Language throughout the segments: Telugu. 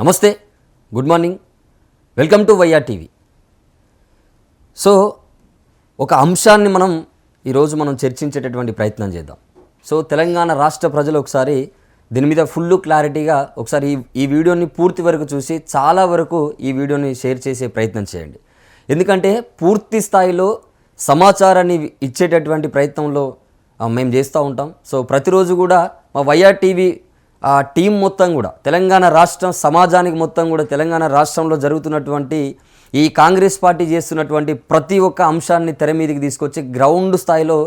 నమస్తే good morning. Welcome to Y R TV. So ఒక అంశాన్ని మనం ఈరోజు మనం చర్చించేటటువంటి ప్రయత్నం చేద్దాం. సో తెలంగాణ రాష్ట్ర ప్రజలు ఒకసారి దీని మీద ఫుల్ క్లారిటీగా ఒకసారి ఈ ఈ వీడియోని పూర్తి వరకు చూసి చాలా వరకు ఈ వీడియోని షేర్ చేసే ప్రయత్నం చేయండి. ఎందుకంటే పూర్తి స్థాయిలో సమాచారాన్ని ఇచ్చేటటువంటి ప్రయత్నంలో మేము చేస్తూ ఉంటాం. సో ప్రతిరోజు కూడా మా వైఆర్ టీవీ టీం మొత్తం కూడా తెలంగాణ రాష్ట్రం సమాజానికి మొత్తం కూడా తెలంగాణ రాష్ట్రంలో జరుగుతున్నటువంటి ఈ కాంగ్రెస్ పార్టీ చేస్తున్నటువంటి ప్రతి ఒక్క అంశాన్ని తెర మీదకి తీసుకొచ్చి గ్రౌండ్ స్థాయిలో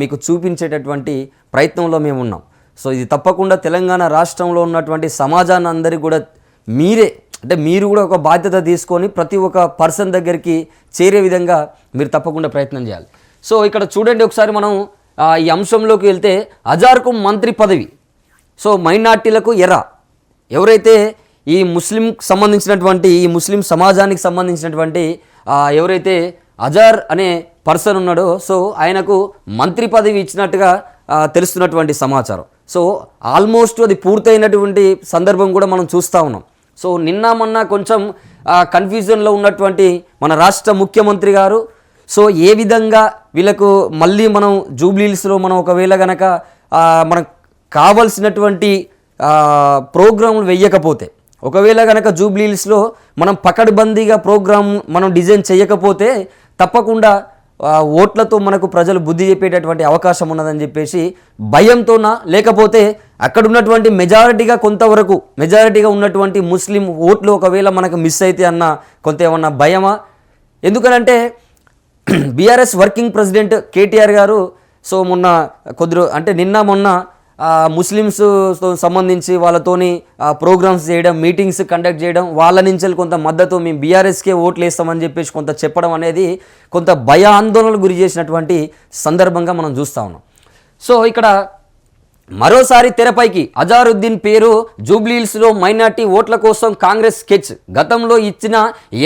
మీకు చూపించేటటువంటి ప్రయత్నంలో మేము ఉన్నాం. సో ఇది తప్పకుండా తెలంగాణ రాష్ట్రంలో ఉన్నటువంటి సమాజాన్ని అందరికీ కూడా మీరే అంటే మీరు కూడా ఒక బాధ్యత తీసుకొని ప్రతి ఒక్క పర్సన్ దగ్గరికి చేరే విధంగా మీరు తప్పకుండా ప్రయత్నం చేయాలి. సో ఇక్కడ చూడండి ఒకసారి మనం ఈ అంశంలోకి వెళ్తే అజార్కు మంత్రి పదవి. సో మైనార్టీలకు ఎర్ర. ఎవరైతే ఈ ముస్లిం సంబంధించినటువంటి ఈ ముస్లిం సమాజానికి సంబంధించినటువంటి ఎవరైతే అజార్ అనే పర్సన్ ఉన్నాడో సో ఆయనకు మంత్రి పదవి ఇచ్చినట్టుగా తెలుస్తున్నటువంటి సమాచారం. సో ఆల్మోస్ట్ అది పూర్తయినటువంటి సందర్భం కూడా మనం చూస్తూ ఉన్నాం. సో నిన్న మొన్న కొంచెం కన్ఫ్యూజన్లో ఉన్నటువంటి మన రాష్ట్ర ముఖ్యమంత్రి గారు సో ఏ విధంగా వీళ్ళకు మళ్ళీ మనం జూబ్లీహిల్స్లో మనం ఒకవేళ గనక మనం కావలసినటువంటి ప్రోగ్రాములు ప్రోగ్రాంలు వెయ్యకపోతే ఒకవేళ కనుక జూబ్లీస్లో మనం పకడ్బందీగా ప్రోగ్రామ్ మనం డిజైన్ చేయకపోతే తప్పకుండా ఓట్లతో మనకు ప్రజలు బుద్ధి చెప్పేటటువంటి అవకాశం ఉన్నదని చెప్పేసి భయంతోనా లేకపోతే అక్కడ ఉన్నటువంటి మెజారిటీగా కొంతవరకు మెజారిటీగా ఉన్నటువంటి ముస్లిం ఓట్లు ఒకవేళ మనకు మిస్ అయితే అన్న కొంత ఏమన్నా భయమా? ఎందుకనంటే బీఆర్ఎస్ వర్కింగ్ ప్రెసిడెంట్ కేటీఆర్ గారు సో మొన్న కొద్ది అంటే నిన్న మొన్న ముస్లిమ్స్ సంబంధించి వాళ్ళతోని ప్రోగ్రామ్స్ చేయడం మీటింగ్స్ కండక్ట్ చేయడం వాళ్ళ నుంచి కొంత మద్దతు మేము బీఆర్ఎస్కే ఓట్లు వేస్తామని చెప్పేసి కొంత చెప్పడం అనేది కొంత భయ ఆందోళనలు గురి చేసినటువంటి సందర్భంగా మనం చూస్తా ఉన్నాం. సో ఇక్కడ మరోసారి తెరపైకి అజారుద్దీన్ పేరు జూబ్లీహిల్స్లో మైనార్టీ ఓట్ల కోసం కాంగ్రెస్ స్కెచ్. గతంలో ఇచ్చిన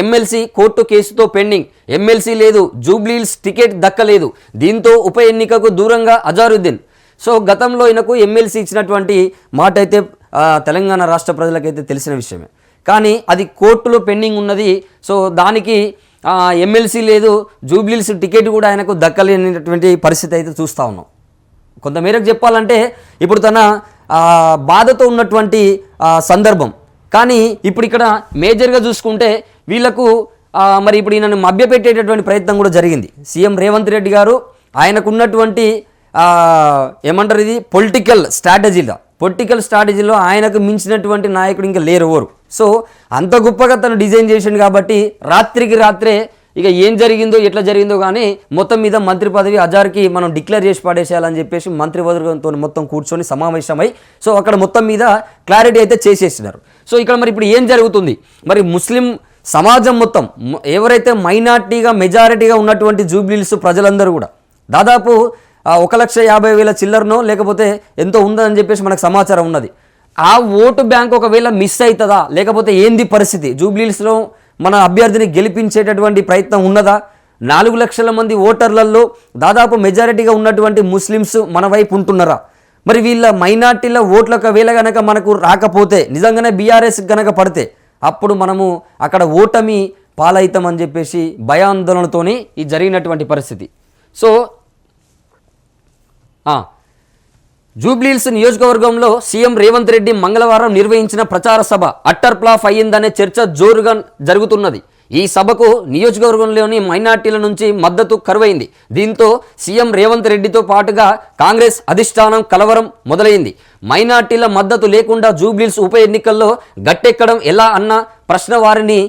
ఎమ్మెల్సీ కోర్టు కేసుతో పెండింగ్. ఎమ్మెల్సీ లేదు జూబ్లీహిల్స్ టికెట్ దక్కలేదు. దీంతో ఉప ఎన్నికకు దూరంగా అజారుద్దీన్. సో గతంలో ఈయనకు ఎమ్మెల్సీ ఇచ్చినటువంటి మాట అయితే తెలంగాణ రాష్ట్ర ప్రజలకైతే తెలిసిన విషయమే. కానీ అది కోర్టులో పెండింగ్ ఉన్నది. సో దానికి ఎమ్మెల్సీ లేదు జూబ్లీస్ టికెట్ కూడా ఆయనకు దక్కలేనటువంటి పరిస్థితి అయితే చూస్తూ ఉన్నాం. కొంతమేరకు చెప్పాలంటే ఇప్పుడు తన బాధతో ఉన్నటువంటి సందర్భం. కానీ ఇప్పుడు ఇక్కడ మేజర్గా చూసుకుంటే వీళ్ళకు మరి ఇప్పుడు ఈయనను మభ్యపెట్టేటటువంటి ప్రయత్నం కూడా జరిగింది. సీఎం రేవంత్ రెడ్డి గారు ఆయనకున్నటువంటి ఏమంటారు ఇది? పొలిటికల్ స్ట్రాటజీలో పొలిటికల్ స్ట్రాటజీలో ఆయనకు మించినటువంటి నాయకుడు ఇంకా లేరు ఎవరు. సో అంత గొప్పగా తను డిజైన్ చేసిండు కాబట్టి రాత్రికి రాత్రే ఇక ఏం జరిగిందో ఎట్లా జరిగిందో కానీ మొత్తం మీద మంత్రి పదవి అజార్కి మనం డిక్లేర్ చేసి పడేసేయాలని చెప్పేసి మంత్రివర్గంతో మొత్తం కూర్చొని సమావేశమై సో అక్కడ మొత్తం మీద క్లారిటీ అయితే చేసేసినారు. సో ఇక్కడ మరి ఇప్పుడు ఏం జరుగుతుంది? మరి ముస్లిం సమాజం మొత్తం ఎవరైతే మైనార్టీగా మెజారిటీగా ఉన్నటువంటి జూబ్లీల్స్ ప్రజలందరూ కూడా దాదాపు ఒక లక్ష యాభై వేల చిల్లరనో లేకపోతే ఎంతో ఉందని చెప్పేసి మనకు సమాచారం ఉన్నది. ఆ ఓటు బ్యాంక్ ఒకవేళ మిస్ అవుతుందా లేకపోతే ఏంది పరిస్థితి? జూబ్లీస్లో మన అభ్యర్థిని గెలిపించేటటువంటి ప్రయత్నం ఉన్నదా? నాలుగు లక్షల మంది ఓటర్లలో దాదాపు మెజారిటీగా ఉన్నటువంటి ముస్లిమ్స్ మన వైపు ఉంటున్నారా? మరి వీళ్ళ మైనార్టీల ఓట్లు ఒకవేళ కనుక మనకు రాకపోతే నిజంగానే బీఆర్ఎస్ కనుక పడితే అప్పుడు మనము అక్కడ ఓటమి పాలవుతామని చెప్పేసి భయాందోళనతోని ఈ జరిగినటువంటి పరిస్థితి. సో జూబ్లీహిల్స్ నియోజకవర్గంలో సీఎం రేవంత్ రెడ్డి మంగళవారం నిర్వహించిన ప్రచార సభ అట్టర్ ప్లాఫ్ అయ్యిందనే చర్చ జోరుగా జరుగుతున్నది. ఈ సభకు నియోజకవర్గంలోని మైనార్టీల నుంచి మద్దతు కరువైంది. దీంతో సీఎం రేవంత్ రెడ్డితో పాటుగా కాంగ్రెస్ అధిష్టానం కలవరం మొదలైంది. మైనార్టీల మద్దతు లేకుండా జూబ్లీహిల్స్ ఉప ఎన్నికల్లో గట్టెక్కడం ఎలా అన్న ప్రశ్న వారిని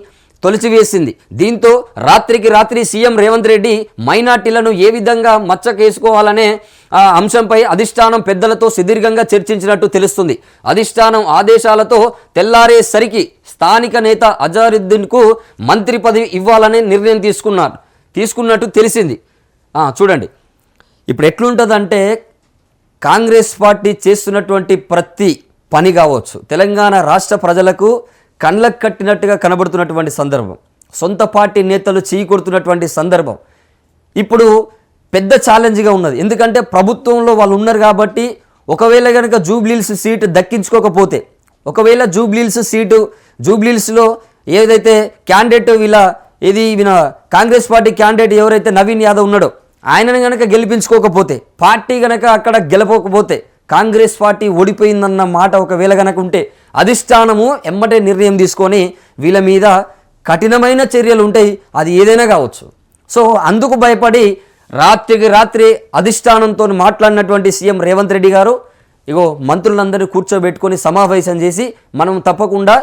తొలిచివేసింది. దీంతో రాత్రికి రాత్రి సీఎం రేవంత్ రెడ్డి మైనార్టీలను ఏ విధంగా మచ్చకేసుకోవాలనే ఆ అంశంపై అధిష్టానం పెద్దలతో సుదీర్ఘంగా చర్చించినట్టు తెలుస్తుంది. అధిష్టానం ఆదేశాలతో తెల్లారేసరికి స్థానిక నేత అజారుద్దీన్కు మంత్రి పదవి ఇవ్వాలనే నిర్ణయం తీసుకున్నారు. తీసుకున్నట్టు తెలిసింది. చూడండి. ఇప్పుడు ఎట్లుంటుందంటే కాంగ్రెస్ పార్టీ చేస్తున్నటువంటి ప్రతి పని కావచ్చు తెలంగాణ రాష్ట్ర ప్రజలకు కళ్ళకు కట్టినట్టుగా కనబడుతున్నటువంటి సందర్భం. సొంత పార్టీ నేతలు చేయి కొడుతున్నటువంటి సందర్భం. ఇప్పుడు పెద్ద ఛాలెంజ్గా ఉన్నది. ఎందుకంటే ప్రభుత్వంలో వాళ్ళు ఉన్నారు కాబట్టి ఒకవేళ కనుక జూబ్లీల్స్ సీటు దక్కించుకోకపోతే ఒకవేళ జూబ్లీల్స్ సీటు జూబ్లీల్స్లో ఏదైతే క్యాండిడేట్ వీళ్ళ ఇది ఈయన కాంగ్రెస్ పార్టీ క్యాండిడేట్ ఎవరైతే నవీన్ యాదవ్ ఉన్నాడో ఆయనను కనుక గెలిపించుకోకపోతే పార్టీ కనుక అక్కడ గెలపకపోతే కాంగ్రెస్ పార్టీ ఓడిపోయిందన్న మాట ఒకవేళ కనుక ఉంటే అధిష్టానము ఎమ్మటే నిర్ణయం తీసుకొని వీళ్ళ మీద కఠినమైన చర్యలు ఉంటాయి. అది ఏదైనా కావచ్చు. సో అందుకు భయపడి రాత్రికి రాత్రి అధిష్టానంతో మాట్లాడినటువంటి సీఎం రేవంత్ రెడ్డి గారు ఇగో మంత్రులందరినీ కూర్చోబెట్టుకొని సమావేశం చేసి మనం తప్పకుండా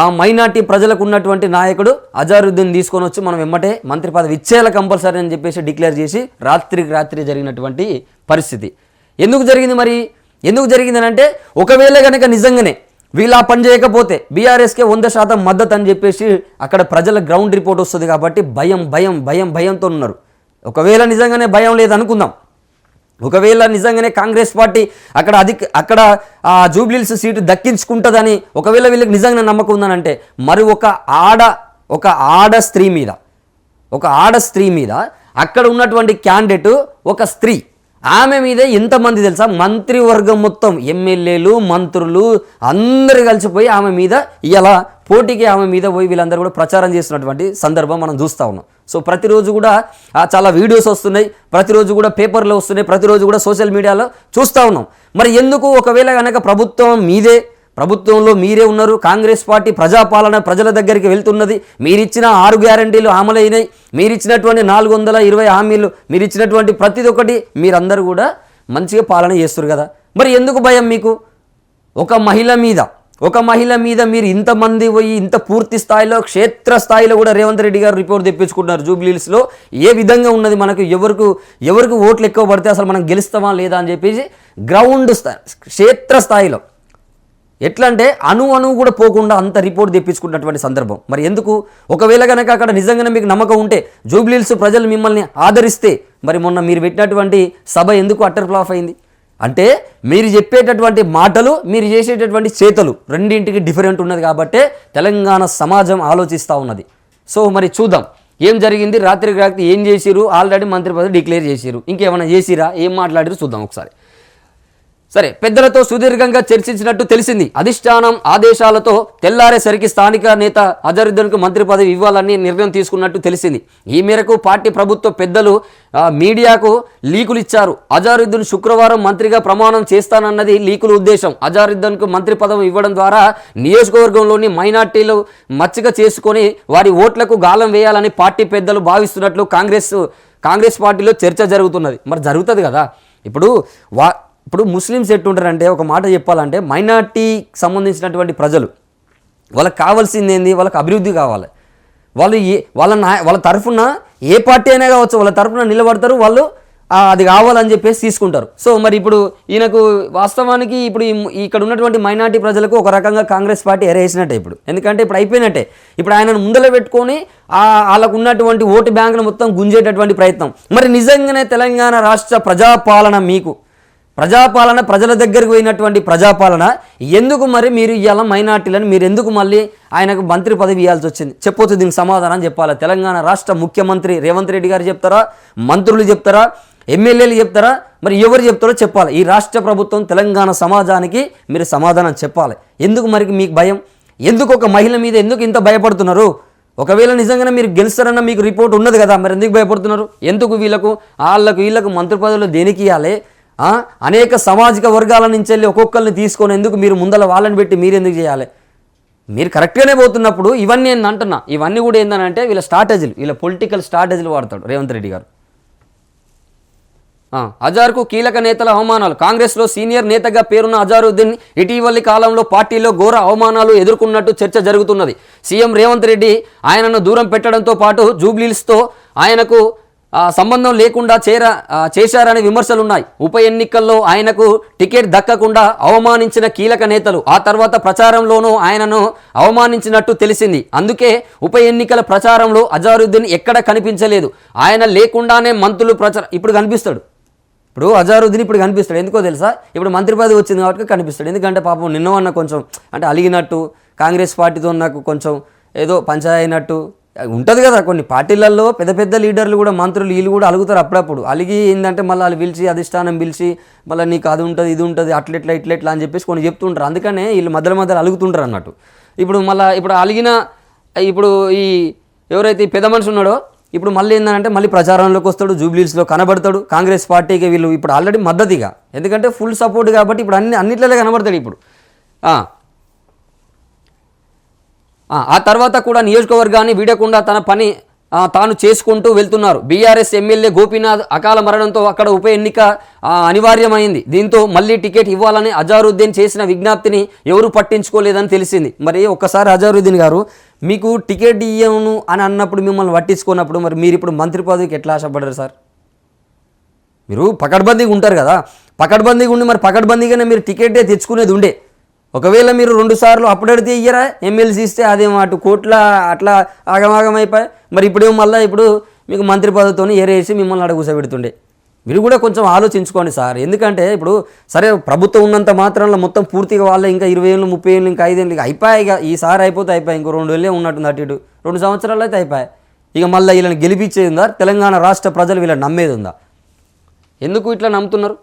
ఆ మైనార్టీ ప్రజలకు ఉన్నటువంటి నాయకుడు అజారుద్దీన్ తీసుకొని వచ్చి మనం వెమ్మటే మంత్రి పదవి ఇచ్చేలా కంపల్సరీ అని చెప్పేసి డిక్లేర్ చేసి రాత్రికి రాత్రి జరిగినటువంటి పరిస్థితి. ఎందుకు జరిగింది మరి? ఎందుకు జరిగిందనంటే ఒకవేళ కనుక నిజంగానే వీళ్ళు ఆ పని చేయకపోతే బీఆర్ఎస్కే వంద శాతం మద్దతు అని చెప్పేసి అక్కడ ప్రజల గ్రౌండ్ రిపోర్ట్ వస్తుంది కాబట్టి భయం భయం భయం భయంతో ఉన్నారు. ఒకవేళ నిజంగానే భయం లేదనుకుందాం. ఒకవేళ నిజంగానే కాంగ్రెస్ పార్టీ అక్కడ అధిక అక్కడ ఆ జూబ్లీల్స్ సీటు దక్కించుకుంటుందని ఒకవేళ వీళ్ళకి నిజంగానే నమ్మకం ఉందనంటే మరి ఒక ఆడ ఒక ఆడ స్త్రీ మీద ఒక ఆడ స్త్రీ మీద అక్కడ ఉన్నటువంటి క్యాండిడేట్ ఒక స్త్రీ. ఆమె మీదే ఎంతమంది తెలుసా? మంత్రివర్గం మొత్తం ఎమ్మెల్యేలు మంత్రులు అందరు కలిసిపోయి ఆమె మీద ఇలా పోటీకి ఆమె మీద పోయి వీళ్ళందరూ కూడా ప్రచారం చేస్తున్నటువంటి సందర్భం మనం చూస్తూ ఉన్నాం. సో ప్రతిరోజు కూడా చాలా వీడియోస్ వస్తున్నాయి ప్రతిరోజు కూడా పేపర్లో వస్తున్నాయి ప్రతిరోజు కూడా సోషల్ మీడియాలో చూస్తూ ఉన్నాం. మరి ఎందుకు? ఒకవేళ కనుక ప్రభుత్వం మీదే ప్రభుత్వంలో మీరే ఉన్నారు కాంగ్రెస్ పార్టీ ప్రజాపాలన ప్రజల దగ్గరికి వెళ్తున్నది. మీరిచ్చిన ఆరు గ్యారంటీలు అమలైనాయి మీరిచ్చినటువంటి నాలుగు వందల ఇరవై హామీలు మీరు ఇచ్చినటువంటి ప్రతిది ఒక్కటి మీరందరూ కూడా మంచిగా పాలన చేస్తారు కదా. మరి ఎందుకు భయం మీకు? ఒక మహిళ మీద ఒక మహిళ మీద మీరు ఇంతమంది పోయి ఇంత పూర్తి స్థాయిలో క్షేత్ర స్థాయిలో కూడా రేవంత్ రెడ్డి గారు రిపోర్ట్ తెప్పించుకుంటున్నారు జూబ్లీహిల్స్లో. ఏ విధంగా ఉన్నది మనకు? ఎవరికి ఎవరికి ఓట్లు ఎక్కువ పడితే అసలు మనం గెలుస్తామా లేదా అని చెప్పేసి గ్రౌండ్ స్థాయి క్షేత్ర స్థాయిలో ఎట్లా అంటే అణు అణువు కూడా పోకుండా అంత రిపోర్ట్ తెప్పించుకున్నటువంటి సందర్భం. మరి ఎందుకు? ఒకవేళ కనుక అక్కడ నిజంగానే మీకు నమ్మకం ఉంటే జూబ్లీల్స్ ప్రజలు మిమ్మల్ని ఆదరిస్తే మరి మొన్న మీరు పెట్టినటువంటి సభ ఎందుకు అట్టర్ ఫ్లాఫ్ అయింది? అంటే మీరు చెప్పేటటువంటి మాటలు మీరు చేసేటటువంటి చేతలు రెండింటికి డిఫరెంట్ ఉన్నది కాబట్టే తెలంగాణ సమాజం ఆలోచిస్తూ ఉన్నది. సో మరి చూద్దాం. ఏం జరిగింది? రాత్రికి రాత్రి ఏం చేసిరు ఆల్రెడీ మంత్రి పదవి డిక్లేర్ చేసిరు ఇంకేమైనా చేసిరా? ఏం మాట్లాడిరు చూద్దాం ఒకసారి. సరే పెద్దలతో సుదీర్ఘంగా చర్చించినట్టు తెలిసింది. అధిష్టానం ఆదేశాలతో తెల్లారేసరికి స్థానిక నేత అజరుద్దీన్కు మంత్రి పదవి ఇవ్వాలని నిర్ణయం తీసుకున్నట్టు తెలిసింది. ఈ మేరకు పార్టీ ప్రభుత్వ పెద్దలు మీడియాకు లీకులు ఇచ్చారు. అజారుద్దీన్ శుక్రవారం మంత్రిగా ప్రమాణం చేస్తానన్నది లీకుల ఉద్దేశం. అజారుద్దీన్కు మంత్రి పదవి ఇవ్వడం ద్వారా నియోజకవర్గంలోని మైనార్టీలు మచ్చిక చేసుకొని వారి ఓట్లకు గాలం వేయాలని పార్టీ పెద్దలు భావిస్తున్నట్లు కాంగ్రెస్ కాంగ్రెస్ పార్టీలో చర్చ జరుగుతున్నది. మరి జరుగుతుంది కదా. ఇప్పుడు వా ఇప్పుడు ముస్లిమ్స్ ఎట్టుంటారంటే ఒక మాట చెప్పాలంటే మైనార్టీకి సంబంధించినటువంటి ప్రజలు వాళ్ళకి కావాల్సింది ఏంది? వాళ్ళకి అభివృద్ధి కావాలి. వాళ్ళు ఏ వాళ్ళ నా వాళ్ళ తరఫున ఏ పార్టీ అయినా కావచ్చు వాళ్ళ తరఫున నిలబడతారు వాళ్ళు అది కావాలని చెప్పేసి తీసుకుంటారు. సో మరి ఇప్పుడు ఈయనకు వాస్తవానికి ఇప్పుడు ఇక్కడ ఉన్నటువంటి మైనార్టీ ప్రజలకు ఒక రకంగా కాంగ్రెస్ పార్టీ ఎరేసినట్టే ఇప్పుడు. ఎందుకంటే ఇప్పుడు అయిపోయినట్టే. ఇప్పుడు ఆయనను ముందర పెట్టుకొని వాళ్ళకు ఉన్నటువంటి ఓటు బ్యాంకును మొత్తం గుంజేటటువంటి ప్రయత్నం. మరి నిజంగానే తెలంగాణ రాష్ట్ర ప్రజాపాలన మీకు ప్రజాపాలన ప్రజల దగ్గరికి పోయినటువంటి ప్రజాపాలన ఎందుకు మరి మీరు ఇవాళ మైనార్టీలను? మీరు ఎందుకు మళ్ళీ ఆయనకు మంత్రి పదవి ఇవ్వాల్సి వచ్చింది? చెప్పొచ్చు దీనికి సమాధానం చెప్పాలి? తెలంగాణ రాష్ట్ర ముఖ్యమంత్రి రేవంత్ రెడ్డి గారు చెప్తారా? మంత్రులు చెప్తారా? ఎమ్మెల్యేలు చెప్తారా? మరి ఎవరు చెప్తారో చెప్పాలి. ఈ రాష్ట్ర ప్రభుత్వం తెలంగాణ సమాజానికి మీరు సమాధానం చెప్పాలి. ఎందుకు మరి మీకు భయం? ఎందుకు ఒక మహిళ మీద ఎందుకు ఇంత భయపడుతున్నారు? ఒకవేళ నిజంగానే మీరు గెలుస్తారన్న మీకు రిపోర్ట్ ఉన్నది కదా మరి ఎందుకు భయపడుతున్నారు? ఎందుకు వీళ్ళకు వాళ్ళకు వీళ్ళకు మంత్రి పదవులు దేనికి ఇవ్వాలి అనేక సామాజిక వర్గాల నుంచి వెళ్ళి ఒక్కొక్కరిని తీసుకొని ఎందుకు మీరు ముందల వాళ్ళని పెట్టి మీరు ఎందుకు చేయాలి? మీరు కరెక్ట్గానే పోతున్నప్పుడు ఇవన్నీ నేను అంటున్నా. ఇవన్నీ కూడా ఏంటంటే వీళ్ళ స్ట్రాటజీలు వీళ్ళ పొలిటికల్ స్ట్రాటజీలు వాడతాడు రేవంత్ రెడ్డి గారు. అజార్కు కీలక నేతల అవమానాలు. కాంగ్రెస్లో సీనియర్ నేతగా పేరున్న అజారుద్దీన్ ఇటీవలి కాలంలో పార్టీలో ఘోర అవమానాలు ఎదుర్కొన్నట్టు చర్చ జరుగుతున్నది. సీఎం రేవంత్ రెడ్డి ఆయనను దూరం పెట్టడంతో పాటు జూబ్లీల్స్తో ఆయనకు సంబంధం లేకుండా చేర చేశారని విమర్శలున్నాయి. ఉప ఎన్నికల్లో ఆయనకు టికెట్ దక్కకుండా అవమానించిన కీలక నేతలు ఆ తర్వాత ప్రచారంలోనూ ఆయనను అవమానించినట్టు తెలిసింది. అందుకే ఉప ఎన్నికల ప్రచారంలో అజారుద్దీన్ ఎక్కడ కనిపించలేదు. ఆయన లేకుండానే మంత్రులు ప్రచారం ఇప్పుడు కనిపిస్తాడు. ఇప్పుడు అజారుద్దీన్ ఇప్పుడు కనిపిస్తాడు. ఎందుకో తెలుసా? ఇప్పుడు మంత్రి పదవి వచ్చింది కాబట్టి కనిపిస్తాడు. ఎందుకంటే పాపం నిన్న నిన్నవన్న కొంచెం అంటే అలిగినట్టు కాంగ్రెస్ పార్టీతో నాకు కొంచెం ఏదో పంచాయనట్టు ఉంటుంది కదా కొన్ని పార్టీలలో పెద్ద పెద్ద లీడర్లు కూడా మంత్రులు వీళ్ళు కూడా అలుగుతారు అప్పుడప్పుడు. అలిగి ఏంటంటే మళ్ళీ వాళ్ళు పిలిచి అధిష్టానం పిలిచి మళ్ళీ నీకు అది ఉంటుంది ఇది ఉంటుంది అట్లెట్లా ఇట్లెట్లా అని చెప్పేసి కొన్ని చెప్తుంటారు. అందుకనే వీళ్ళు మధ్యలో మధ్యలో అలుగుతుంటారు అన్నట్టు. ఇప్పుడు మళ్ళీ ఇప్పుడు అలిగిన ఇప్పుడు ఈ ఎవరైతే ఈ పెద్ద మనిషి ఉన్నాడో ఇప్పుడు మళ్ళీ ఏంటంటే మళ్ళీ ప్రచారంలోకి వస్తాడు జూబ్లీస్లో కనబడతాడు. కాంగ్రెస్ పార్టీకి వీళ్ళు ఇప్పుడు ఆల్రెడీ మద్దతుగా. ఎందుకంటే ఫుల్ సపోర్ట్ కాబట్టి ఇప్పుడు అన్ని అన్నిట్లలో కనబడతాడు ఇప్పుడు. ఆ. తర్వాత కూడా నియోజకవర్గాన్ని వీడకుండా తన పని తాను చేసుకుంటూ వెళ్తున్నారు. బీఆర్ఎస్ ఎమ్మెల్యే గోపీనాథ్ అకాల మరణంతో అక్కడ ఉప ఎన్నిక అనివార్యమైంది. దీంతో మళ్ళీ టికెట్ ఇవ్వాలని అజారుద్దీన్ చేసిన విజ్ఞప్తిని ఎవరు పట్టించుకోలేదని తెలిసింది. మరి ఒక్కసారి అజారుద్దీన్ గారు మీకు టికెట్ ఇయ్యను అని అన్నప్పుడు మిమ్మల్ని పట్టించుకున్నప్పుడు మరి మీరు ఇప్పుడు మంత్రి పదవికి ఎట్లా ఆశపడ్డారు సార్? మీరు పకడ్బందీగా ఉంటారు కదా. పకడ్బందీగా ఉండి మరి పకడ్బందీగానే మీరు టికెటే తెచ్చుకునేది ఉండే. ఒకవేళ మీరు రెండు సార్లు అప్పుడడితే ఇయ్యరా? ఎమ్మెల్సీ ఇస్తే అదేమో అటు కోట్ల అట్లా ఆగమాగం అయిపోయి మరి ఇప్పుడేమో మళ్ళీ ఇప్పుడు మీకు మంత్రి పదవితో ఏరేసి మిమ్మల్ని అడ పెడుతుండే మీరు కూడా కొంచెం ఆలోచించుకోండి సార్. ఎందుకంటే ఇప్పుడు సరే ప్రభుత్వం ఉన్నంత మాత్రంలో మొత్తం పూర్తిగా వాళ్ళే ఇంకా ఇరవై ఏళ్ళు ముప్పై ఏళ్ళు ఇంకా ఐదేళ్ళు ఇక అయిపోయాయి ఇక. ఈసారి అయిపోతే అయిపోయాయి ఇంకో రెండు ఏళ్ళే ఉన్నట్టుంది అటు ఇటు. రెండు సంవత్సరాలు అయితే అయిపోయాయి. ఇక మళ్ళీ వీళ్ళని గెలిపించేది ఉందా? తెలంగాణ రాష్ట్ర ప్రజలు వీళ్ళని నమ్మేది ఉందా? ఎందుకు ఇట్లా నమ్ముతున్నారు?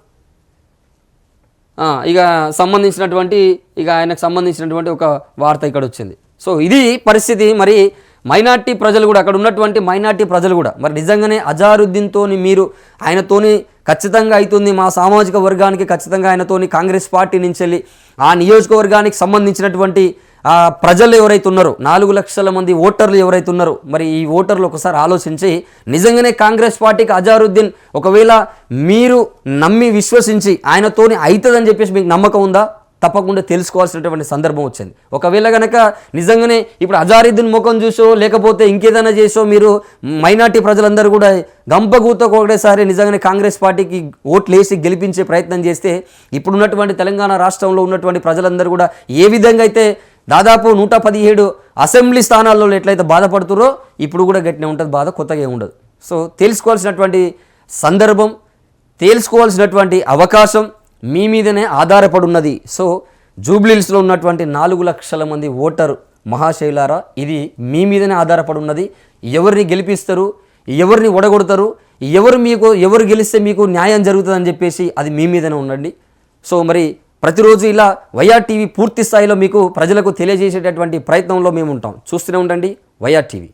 ఇక సంబంధించినటువంటి ఇక ఆయనకు సంబంధించినటువంటి ఒక వార్త ఇక్కడ వచ్చింది సో ఇది పరిస్థితి మరి మైనార్టీ ప్రజలు కూడా అక్కడ ఉన్నటువంటి మైనార్టీ ప్రజలు కూడా మరి నిజంగానే అజారుద్దీన్తోని మీరు ఆయనతోని ఖచ్చితంగా అవుతుంది మా సామాజిక వర్గానికి ఖచ్చితంగా ఆయనతోని కాంగ్రెస్ పార్టీ నుంచి వెళ్ళి ఆ నియోజకవర్గానికి సంబంధించినటువంటి ఆ ప్రజలు ఎవరైతే ఉన్నారో నాలుగు లక్షల మంది ఓటర్లు ఎవరైతే ఉన్నారో మరి ఈ ఓటర్లు ఒకసారి ఆలోచించి నిజంగానే కాంగ్రెస్ పార్టీకి అజారుద్దీన్ ఒకవేళ మీరు నమ్మి విశ్వసించి ఆయనతోనే అవుతుందని చెప్పేసి మీకు నమ్మకం ఉందా? తప్పకుండా తెలుసుకోవాల్సినటువంటి సందర్భం వచ్చింది. ఒకవేళ కనుక నిజంగానే ఇప్పుడు అజారుద్దీన్ ముఖం చూసో లేకపోతే ఇంకేదైనా చేసో మీరు మైనార్టీ ప్రజలందరూ కూడా గంపగూతో ఒకటేసారి నిజంగానే కాంగ్రెస్ పార్టీకి ఓట్లు వేసి గెలిపించే ప్రయత్నం చేస్తే ఇప్పుడున్నటువంటి తెలంగాణ రాష్ట్రంలో ఉన్నటువంటి ప్రజలందరూ కూడా ఏ విధంగా అయితే దాదాపు నూట పదిహేడు అసెంబ్లీ స్థానాల్లో ఎట్లయితే బాధపడుతురో ఇప్పుడు కూడా గట్టినే ఉంటుంది బాధ కొత్తగా ఏమి ఉండదు. సో తెలుసుకోవాల్సినటువంటి సందర్భం తెలుసుకోవాల్సినటువంటి అవకాశం మీ మీదనే ఆధారపడి ఉన్నది సో జూబ్లీహిల్స్లో ఉన్నటువంటి నాలుగు లక్షల మంది ఓటరు మహాశైలారా ఇది మీ మీదనే ఆధారపడి ఉన్నది ఎవరిని గెలిపిస్తారు ఎవరిని ఒడగొడతారు ఎవరు మీకు ఎవరు గెలిస్తే మీకు న్యాయం జరుగుతుందని చెప్పేసి అది మీ మీదనే ఉండండి. సో మరి ప్రతిరోజు ఇలా వైఆర్ టీవీ పూర్తి స్థాయిలో మీకు ప్రజలకు తెలియజేసేటటువంటి ప్రయత్నంలో మేము ఉంటాం చూస్తూనే ఉండండి వైఆర్ టీవీ.